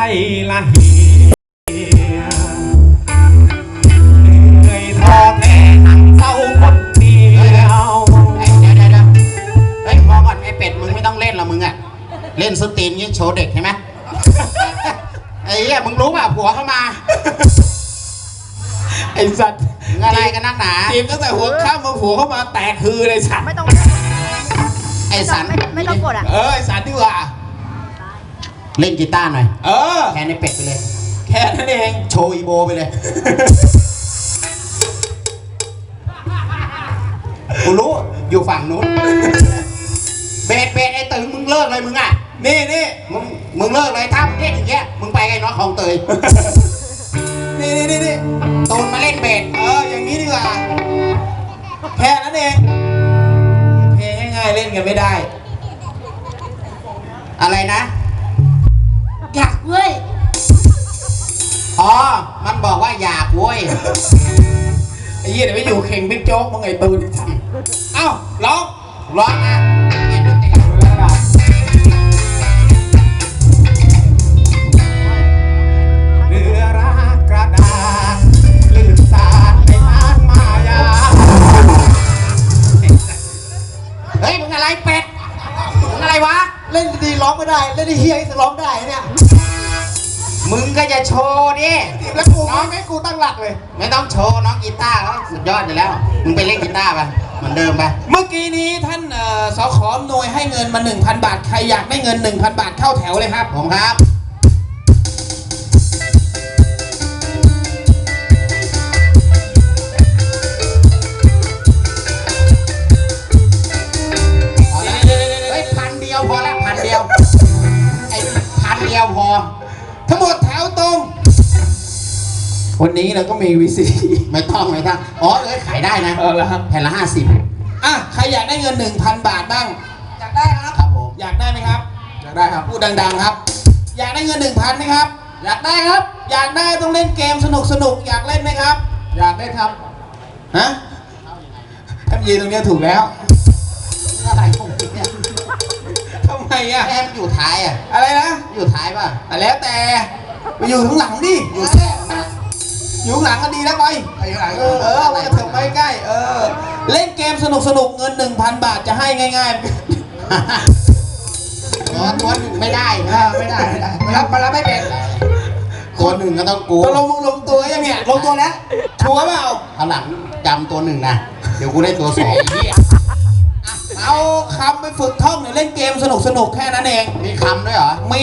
ละเหียเหนื่อยท้อแท้นั่งเศร้าคนเดียวเฮ้ยเดี๋ยวเดี๋ยวเดี๋ยวเฮ้ยพอก่อนไอ้เป็ดมึงไม่ต้องเล่นหรอกมึงอะเล่นสตรีนงี้โชว์เด็กใช่ไหมไอ้เหี้ยมึงรู้ป่ะผัวเข้ามาไอ้สัตว์มึงอะไรกันนักหนาจีบตั้งแต่หัวข้ามมาผัวเข้ามาแตกคือเลยสัตว์ไม่ต้องไอ้สันไม่ไม่ต้องกดอะ เออไอ้สัตว์ดีกว่า เล่นกีตาร์หน่อย เออ แทนไอ้เป็ดไปเลย แค่นั้นเอง โชว์อีโบไปเลย กูรู้ อยู่ฝั่งนู้น เบสเบสไอ้ตึงมึงเลิกเลยมึงอะ นี่นี่มึงมึงเลิกเลยถ้ามึงเล่นอย่างเงี้ย มึงไปไงน้องของเตย นี่นี่นี่นี่ตูนมาเล่นเบส เออ อย่างนี้ดีกว่า แค่นั้นเอง เพลงง่ายๆเล่นกันไม่ได้ อะไรนะ อยากเว้ยอ๋อ มันบอกว่าอยากเว้ย ไอ้เหี้ยเดี๋ยวไปอยู่เข่งบิ๊กโจ๊กมึงไอ้ตูนเอ้าร้องร้องนะ เล่นดีๆร้องไม่ได้ เล่นดีเฮียจะร้องได้เนี่ยมึงก็จะโชว์ดิแล้วกูไม่ให้กูตั้งหลักเลย ไม่ต้องโชว์น้องกีตาร์เขาสุดยอดอยู่แล้ว มึงไปเล่นกีตาร์ไปเหมือนเดิมไป เมื่อกี้นี้ท่านเอ่อสขอหน่วยให้เงินมา 1,000 บาท ใครอยากได้เงิน 1,000 บาทเข้าแถวเลยครับ ผมครับ วันนี้เราก็มีวีซีไม่ต้องไม่ต้องอ๋อเอ้ยขายได้นะเออแล้วครับแผ่นละห้าสิบอะใครอยากได้เงิน1,000บาทบ้างอยากได้ครับครับผมอยากได้ไหมครับ อยากได้ครับพูดดัง ๆครับ อยากได้เงิน1,000ไหมครับ อยากได้ครับ อยากได้ต้องเล่นเกมสนุกสนุกๆอยากเล่นไหมครับ อยากได้ครับฮะถ้ายืนตรงเนี้ยถูกแล้วอะไรของมึงเนี่ยทำไมอะแอมอยู่ท้ายอะอะไรนะอยู่ท้ายป่ะอะแล้วแต่ไปอยู่ข้างหลังดิอยู่แค่นะ อยู่ข้างหลังก็ดีแล้วไปไปข้างหลังเออเออเอาไปเถอะไปใกล้เออ เล่นเกมสนุกสนุกๆเงิน 1,000 บาทจะให้ง่ายอ๋อตัวหนึ่งไม่ได้เออไม่ได้ไม่ได้มารับมารับไม่เป็นตัวหนึ่งก็ต้องกูๆตกลงมึงลงตัวยังเนี่ยลงตัวแล้วชัวร์เปล่าเอาหลังจำตัวหนึ่งนะเดี๋ยวกูได้ตัวสองเอาคำไปฝึกท่องเนี่ยเล่นเกมสนุกสนุกๆแค่นั้นเอง มีคำด้วยเหรอ มี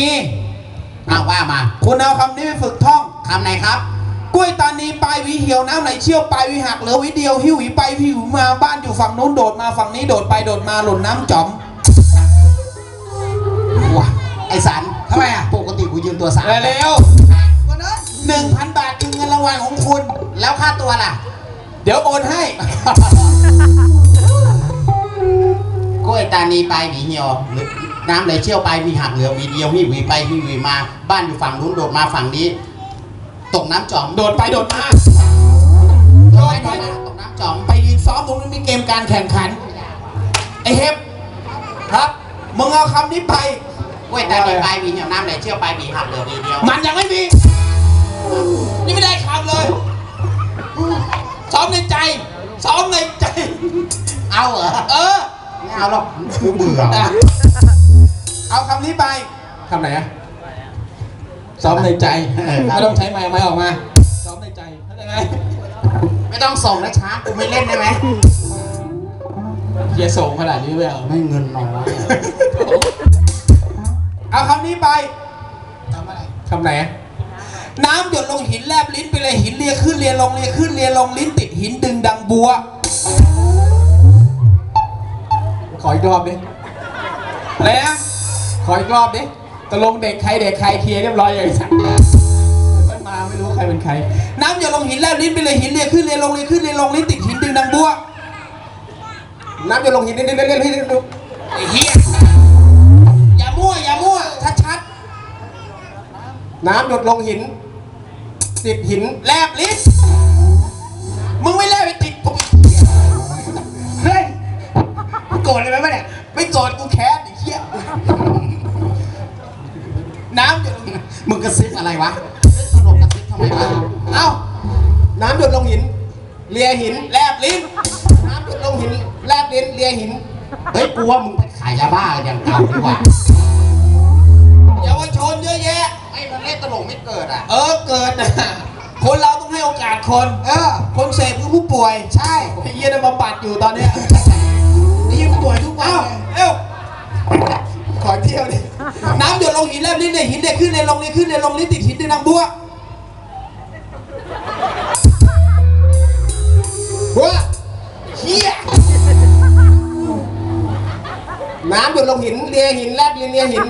อ้าวว่ามา คุณเอาคำนี้ไปฝึกท่องคำไหนครับก ล้วยตานีปลายหวีเหี่ยวน้ำไหลเชี่ยวปลายหวีหักเหลือหวีเดียวหิวหวีไปหิวมาบ้านอยู่ฝั่งนู้นโดดมาฝั่งนี้โดดไปโดดมาหล่นน้ำจ๋อมว้าไอสันทำไมอะปกติกูยืนตัวสามเร็ววันนั้นหนึ่งพันบาทคือเงินรางวัลของคุณ แล้วค่าตัวล่ะ เดี๋ยวโอนให้ กล้วยตานีปลายหวีเหี่ยวหรือน้ำไหลเชี่ยวปลายหวีหักเหลือหวีเดียวหิวหวีไปหิวหวีมา บ้านอยู่ฝั่งนู้นโดดมาฝั่งนี้ ตกน้ำจอมโดดไปโดดมาโดดไปโดดมาตกน้ำจอมไปยืนซ้อมตรงนั้นมีเกมการแข่งขันไอเฮฟครับมึงเอาคำนี้ไปกล้วยตานีปลายหวีเหี่ยวน้ำไหลเชี่ยวปลายหวีหักเหลือหวีเดียวมันยังไม่มีนี่ไม่ได้คำเลยซ้อมในใจซ้อมในใจ เอาเหรอเออไม่เอาหรอกกูเบื่ออะเอาคำนี้ไปคำไหนอะ ซ้อมในใจไม่ต้องใช้ไม้ไม้ออกมาซ้อมในใจเข้าใจไหมไม่ต้องส่งนะช้ากูไม่เล่นได้ไหมเฮียส่งขนาดนี้ไม่เอาไม่เงินน้อยเอาคำนี้ไปคำไหนอะน้ำหยดลงหินแลบลิ้นไปเลยหินเลียขึ้นเลียลงเลียขึ้นเลียลงลิ้นติดหินดึงดังบัว ขออีกรอบดิอะไรนะขออีกรอบดิ ตกลงเด็กใครเด็กใครเคลียร์เรียบร้อยอย่างสักมันมาไม่รู้ใครเป็นใคร น้ำหยดลงหินแลบลิ้นไปเลยหินเลียขึ้นเลียลงเลียขึ้นเลียลงลิ้นติดหินดึงดังบัวน้ำหยดลงหินเลียเลียเลียเลียเลียไอ้เหี้ยอย่ามั่วอย่ามั่วชัดๆน้ำหยดลงหินติดหินแลบลิ้น ว่ามึงไปขายยาบ้ากันอย่างเก่าดีกว่าเยาวชนเยอะแยะไอ้มันเล่นตลกไม่เกิดอะ เออเกิดนะคนเราต้องให้โอกาสคน เออ คนเสพคือผู้ป่วย ใช่ไอ้เยี่ยนนบำบัดอยู่ตอนเนี้ยนี่ยังป่วยทุกวันเอ้าเลยเอ้าขอเที่ยวดิน้ำหยดลงหินแลบลิ้นเนี่ยหินเนี่ยขึ้นในลงเนี่ยขึ้นในลงลิ้นติดหินด้วยนางบัวหัว น้ำหยดลงหินเลียหินแลบลิ้นเลียหิน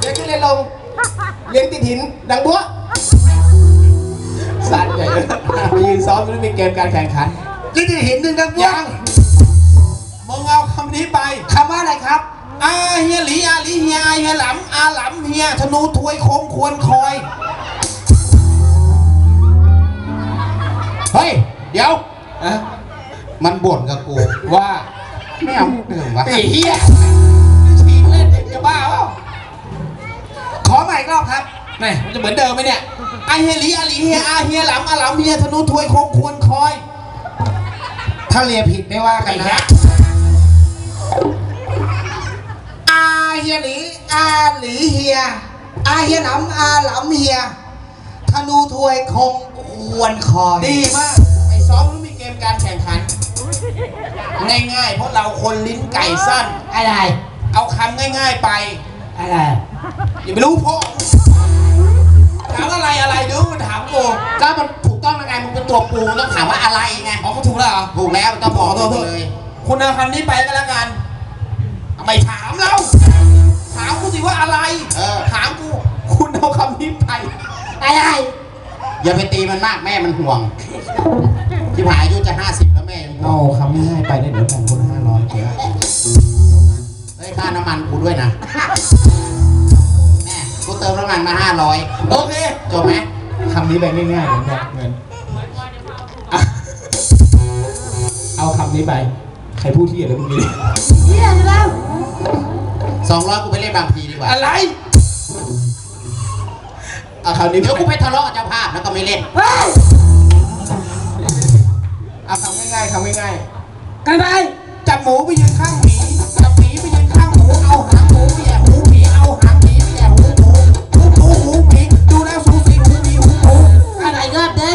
เลียขึ้นเลียลงเลียติดหินดังบัวสัตว์ใหญ่เลยไปยืนซ้อมไม่ได้มีเกมการแข่งขันนี่จะเห็นหนึ่งดังยังมึงเอาคำนี้ไปคำว่าอะไรครับอาเฮียหลีอาหลีเฮียอาเฮียหลำอาหลำเฮียธนูถวยคงควรคอยเฮ้ยเดี๋ยวอะมันบ่นกับกูว่า ไม่เอามุกเดิมวะไอ้เฮียฉีกเล่นจะบ้าเปล่าขอใหม่อีกรอบครับแม่มันจะเหมือนเดิมไหมเนี่ยอาเฮียหลีอาหลีเฮียอาเฮียหลำอาหลำเฮียธนูถวยคงควรคอย ถ้าเรียผิดไม่ว่ากันนะอาเฮียหลีอาหลีเฮียอาเฮียหลำอาหลำเฮียธนูถวยคงควรคอย ดีมากไอ้ซ้อมรู้มีเกมการแข่งขัน ง่ายๆ เพราะเราคนลิ้นไก่สั้น อะไร เอาคำง่าย ๆไป อะไร อย่าไปรู้พ่อถามอะไรอะไรเดี๋ยวมันถามกูก็มันถูกต้องยังไงมึงเป็นตัวปูต้องถามว่าอะไรไงอ๋อเขาถูกแล้วเหรอถูกแล้วต้องบอกขอโทษเลย คุณเอาคำนี้ไปก็แล้วกันไม่ถามเรา ถามกูสิว่าอะไรเออถามกู คุณเอาคำนี้ไปอะไรอย่าไปตีมันมากแม่มันห่วงที่ผายอายุจะห้าสิบ แล้วแม่ยังห่วเอางคำง่ายๆไปเนี่ยเดี๋ยวแบ่งคนห้าร้อยเจ๊เฮ้ยค่าน้ำมันกูด้วยนะ แม่กูเติมน้ำมันมาห้าร้อยโอเคจบไหมคำนี้ไปง่ายๆเดี๋ยวแบ่งเงินอะเอาคำนี้ไป ใครพูดที่อะไรพวกนี้เฮียใช่ไหมสองร้อยกูไปเล่นบางพีดีกว่า อะไรเอาคำนี้เดี๋ยวกูไปไปทะเลาะกับเจ้าภาพแล้วก็ไม่เล่นำง่ายๆคำง่ายๆกันไปจับหมูไปยืนข้างหมีจับหมีไปยืนข้างหมูเอาหางหมูไปแย่หูหมีเอาหางหมีไปแย่หูหมูหูหมูหูหมีดูแล้วสูสีหูหมีหูหมูอะไรก็เด้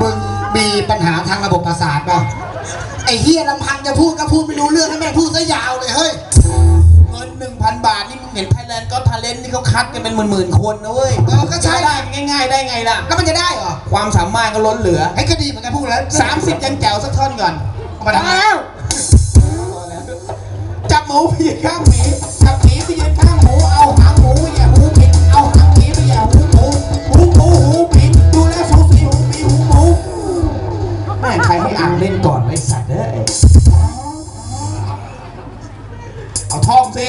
มึงมีปัญหาทางระบบประสาทป่ะไอ้เฮียลำพังจะพูดก็พูดไม่รู้เรื่องให้แม่พูดซะยาวเลยเฮ้ยเงินหนึ่งพันบาทนี่ ห็นไทยแลนด์ก็ทาเลนต์นี่เขาคัดกันเป็นหมื่นๆคนนะเว้ยเออก็ใช่ จะได้ง่าย ๆ ได้ไงล่ะ แล้วมันจะได้เหรอความสามารถก็ล้นเหลือไอ้ก็ดีเหมือนกันพูดแล้ว30ยังแจ๋วสักท่อนก่อนเอามาทำไมแล้วจับหมูไปยืนข้างหมีจับหมีไปยืนข้างหมูเอาหางหมูไปแย่หูหมีเอาหางหมีไปแย่หูหมูหูหมูหูหมีดูแล้วสูสีหูหมีหูหมูแม่งใครให้อ่างเล่นก่อนไว้สัตว์เด้อเอาท่องสิ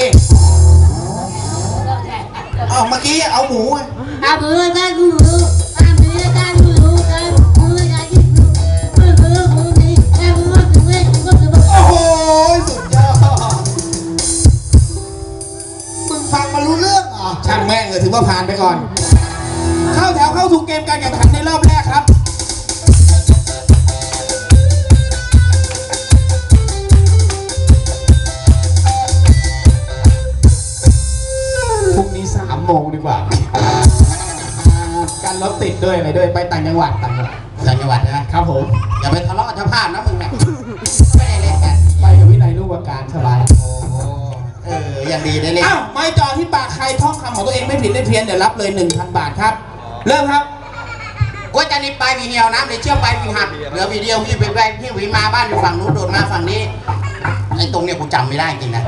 เอาเมื่อกี้เอาหมูไงอาเบื่อได้กูรู้อาเบื่อได้กูรู้กันกูอยากกินกูเบื่อกูนี่แอบกูว่ากูเว้ยกูจะบอกโอ้โหสุดยอดมึงฟังมารู้เรื่องเหรอช่างแม่งเลยถือว่าผ่านไปก่อน เข้าแถวเข้าสู่เกมการแข่งขันในรอบแรกครับ รรถติดด้วยอะไรด้วยไปต่างจังหวัดต่างจังหวัดต่างจังหวัดนะครับผมอย่าไปทะเลาะกับเจ้าภาพนะมึงเนี่ยไม่ได้เล่นกันไปกับวินัยลูกว่าการสบายโอ้โหเออยังดีได้เล่นอ้าวไม่จอที่ปากใครท่องคำของตัวเองไม่ผิดไม่เพี้ยนเดี๋ยวรับเลย1,000บาทครับ เริ่มครับกล้วยจานิปลายมีเหี่ยวน้ำเลยเชี่ยวปลายมีหักเหลือวีเดียวพี่ไปไปพี่หวีมาบ้านอยู่ฝั่งนู้นโดดมาฝั่งนี้ไอ้ตรงเนี้ยกูจำไม่ได้จริงนะ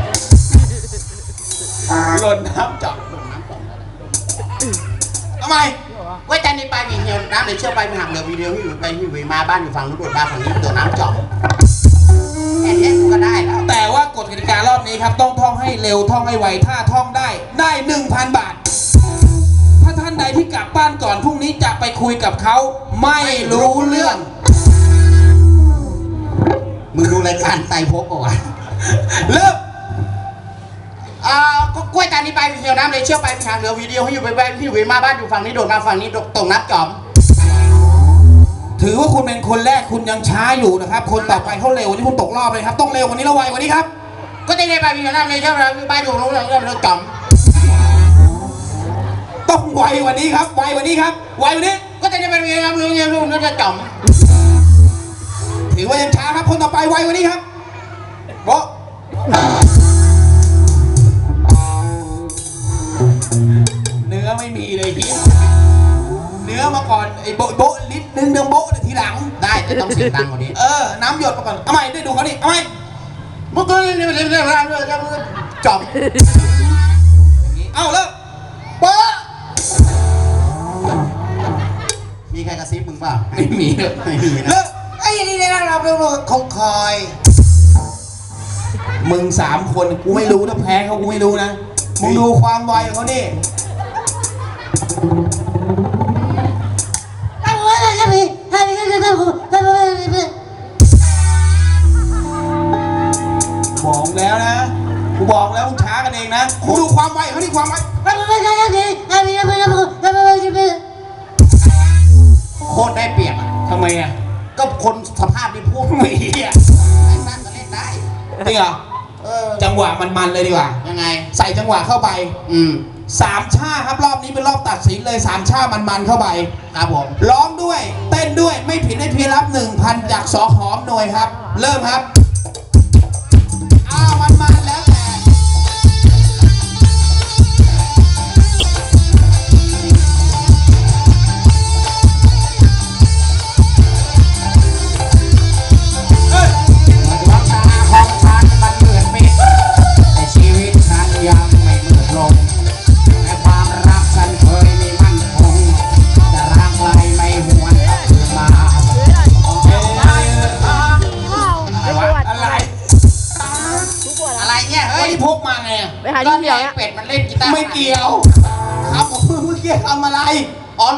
หล่นน้ำจับทำไม กล้วยจานิปลายมีเหี่ยวน้ำเลยเชี่ยวปลายมีหักเหลือวีเดียวพี่หวีไปพี่หวีมาบ้านอยู่ฝั่งนู้นโดดมาฝั่งนี้โดดน้ำเจาะแค่นี้กูก็ได้แล้วแต่ว่ากฎกติการอบนี้ครับต้องท่องให้เร็วท่องให้ไวถ้าท่องได้ได้ 1,000 บาท ถ้าท่านใดที่กลับบ้านก่อนพรุ่งนี้จะไปคุยกับเขาไม่รู้เรื่อง มึงดูรายการไตรภพปะวะเริ่ม กล้วยตานี้ไปมีเหี่ยวน้ำเลยเชี่ยวไปมีหางเหลือวีดียวให้อยู่ไปไปพี่อยู่มาบ้านอยู่ฝั่งนี้โดดมาฝั่งนี้โดดตรงนับจอม ถือว่าคุณเป็นคนแรกคุณยังช้าอยู่นะครับ คนต่อไปเขาเร็วนี่คุณตกรอบเลยครับ ต้องเร็วกว่านี้แล้วไวกว่านี้ครับ ก็จะได้ไปมีเหี่ยวน้ำเลยเชี่ยวไปบ้านอยู่นู้นแล้วแล้วจอมต้องไวกว่านี้ครับ ไวกว่านี้ครับไวกว่านี้ ก็จะได้ไปมีเหี่ยวน้ำเลยเชี่ยวไปนู้นแล้วจอมถือว่ายังช้าครับคนต่อไปไวกว่านี้ครับโบะ เนื้อไม่มีเลยพี่เนื้อมาก่อนไอ้โบะโบะนิดนึงเดี๋ยวโบะเดี๋ยวทีหลัง ได้จะต้องเสียงดังกว่านี้ เออ น้ำหยดมาก่อนเอาใหม่ได้ดูเขาดิเอาใหม่เมื่อกี้นี่มันเรื่องเรื่องเรื่องจอมเอาเริ่มเป๊ะมีใครกระซิบมึงเปล่าไม่มีเลยไม่มีนะเริ่มไอ้ยนี่นะเราเป็นคงคอย มึงสามคนกูไม่รู้นะแพ้เขากูไม่รู้นะ มึงดูความไวของเขานี่ บอกแล้วนะ กูบอกแล้วมึงช้ากันเองนะ กูดูความไวเขานี่ความไวทำอะไรกันพี่ทำอะไรกันทำอะไรกันพี่โคตรได้เปรียบอะทำไมอะ ก็คนสภาพที่พูดไม่เหี้ยไอ้นั่นก็เล่นได้จริงเหรอ เออ จังหวะมันๆเลยดีกว่า ยังไง ใส่จังหวะเข้าไป อืม สามชาครับรอบนี้เป็นรอบตัดสินเลยสามชามันๆเข้าไปครับผมร้องด้วย เต้นด้วยไม่ผิดไม่เพี้ยนรับ1,000จากสอหอมหน่วยครับ เริ่มครับอ้าวมัน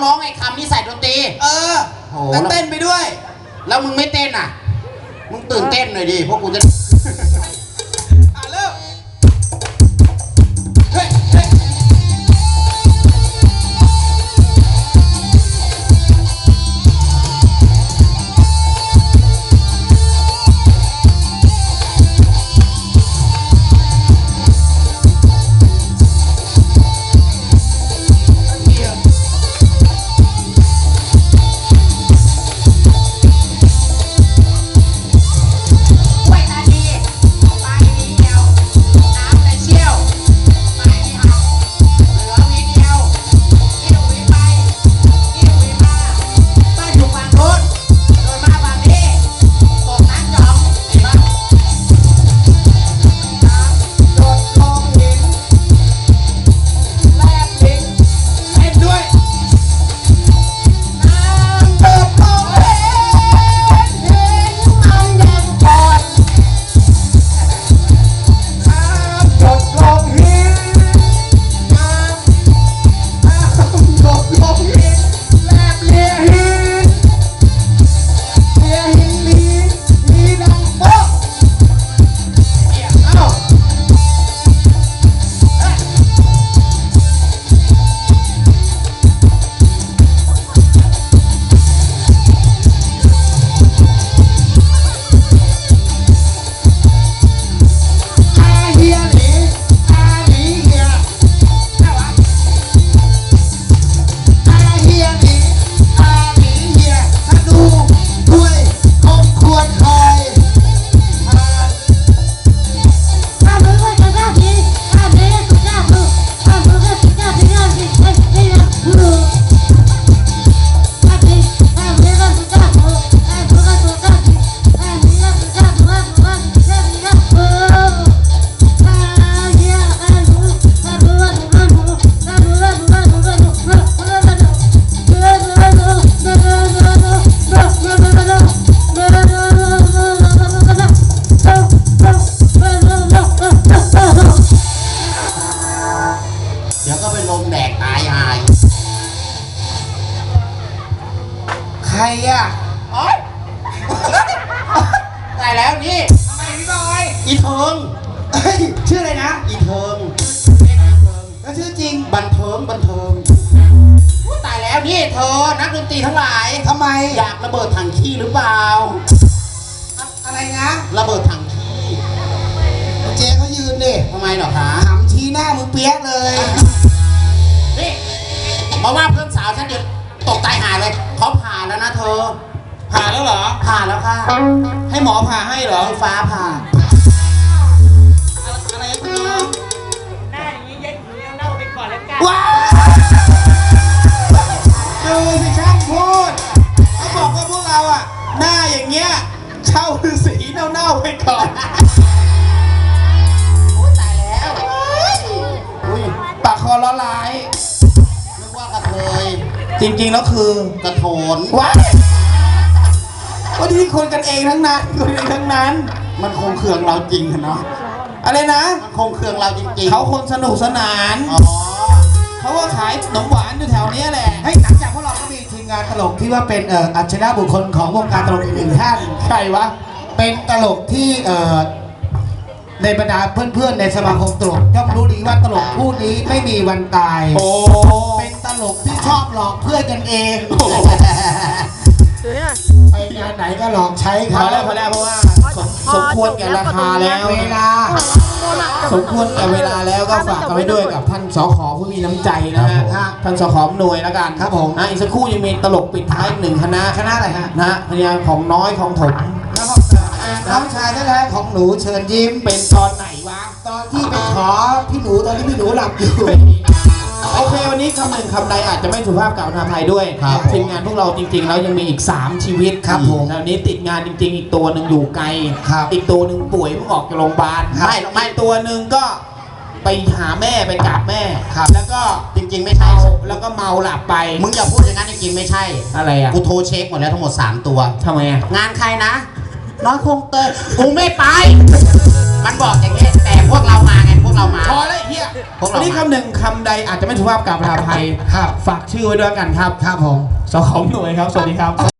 ร้องไอ้คำนี้ใส่ดนตรีเออโอ้แล้วเต้นไปด้วย แล้วมึงไม่เต้นอะ มึงตื่นเต้นหน่อยดิพวกกูจะอะำ หน้ามึงเปียกเลยนี่มาว่าเพื่อนสาวฉันเดี๋ยวตกตายหาเลยเขาผ่านแล้วนะเธอ ผ่านแล้วเหรอ ผ่านแล้วค่ะให้หมอผ่าให้เหรอ ไฟฟ้าผ่า อะไรนะคุณน้องหน้าอย่างนี้ยัดหนูเอาเน่าไปก่อนแล้วกัน ว้าวดูสิช่างพูดเขาบอกว่าพวกเราอะ หน้าอย่างเงี้ยเช่าฤาษีเน่าๆไปก่อน จริงๆแล้วคือกระโถนว้ายวันนี้คนกันเองทั้งนั้นคนกันเองทั้งนั้น มันคงเคืองเราจริงอะเนาะอะไรนะ มันคงเคืองเราจริงๆเขาคนสนุกสนานอ๋อเขาว่าขายขนมหวานอยู่แถวเนี้ยแหละให้ยหลังจากพวกเราก็มีทีมงานตลกที่ว่าเป็นเอ่ออัจฉริยะบุคคลของวงการตลกอีกหนึ่งท่านใครวะเป็นตลกที่เอ่อในบรรดาเพื่อนๆในสมาคมตลกย่อมรู้ดีว่าตลกผู้นี้ไม่มีวันตาย โอ้เป็นต ลกที่ชอบหลอกเพื่อนกันเองไปงานไหนก็หลอกใช้พเขาอแล้วพอแล้วเพราะว่าสมสมควรแก่ราคาแล้ว เวลา สมควรแก่เวลาแล้วก็ฝากกันไว้ด้วยกับท่านสขผู้มีน้ำใจนะฮะครับท่านสขหน่วยแล้วกันครับผม อะอีกสักครู่ยังมีตลกปิดท้ายอีกหนึ่งคณะคณะอะไรฮะ นะฮะพยานของน้อยของถมแล้วก็น้องชายแท้ๆของหนูเชิญยิ้ม เป็นตอนไหนวะ ตอนที่ไปขอพี่หนูตอนที่พี่หนูหลับอยู่ โอเควันนี้คำหนึ่งคำใดอาจจะไม่สุภาพกับอนาภัยด้วยครับทีมงานพวกเราจริงๆแล้วยังมีอีก 3 ชีวิตครับผมนะวันนี้ติดงานจริง ๆ อีกตัวหนึ่งอยู่ไกล ครับอีกตัวหนึ่งป่วยเพิ่งออกจากโรงพยาบาลครับไม่ไม่ตัวหนึ่งก็ไปหาแม่ไปกราบแม่ครับ แล้วก็จริงๆไม่ใช่ เมาแล้วก็เมาหลับไปมึงอย่าพูดอย่างนั้นจริงๆไม่ใช่ อะไรอะกูโทรเช็คหมดแล้วทั้งหมด 3 ตัว ทำไมอะงานใครนะ น้อยคงเตยกูไม่ไป มันบอกอย่างนี้แต่พวกเรามาไงพวก เรามา พอแล้วไอ้เฮียพวกเราวันนี้คำหนึ่งคำใดอาจจะไม่สุภาพกับอนาภัยครับ ฝากชื่อไว้ด้วยกันครับ ครับผม สองหน่วยครับ สวัสดีครับ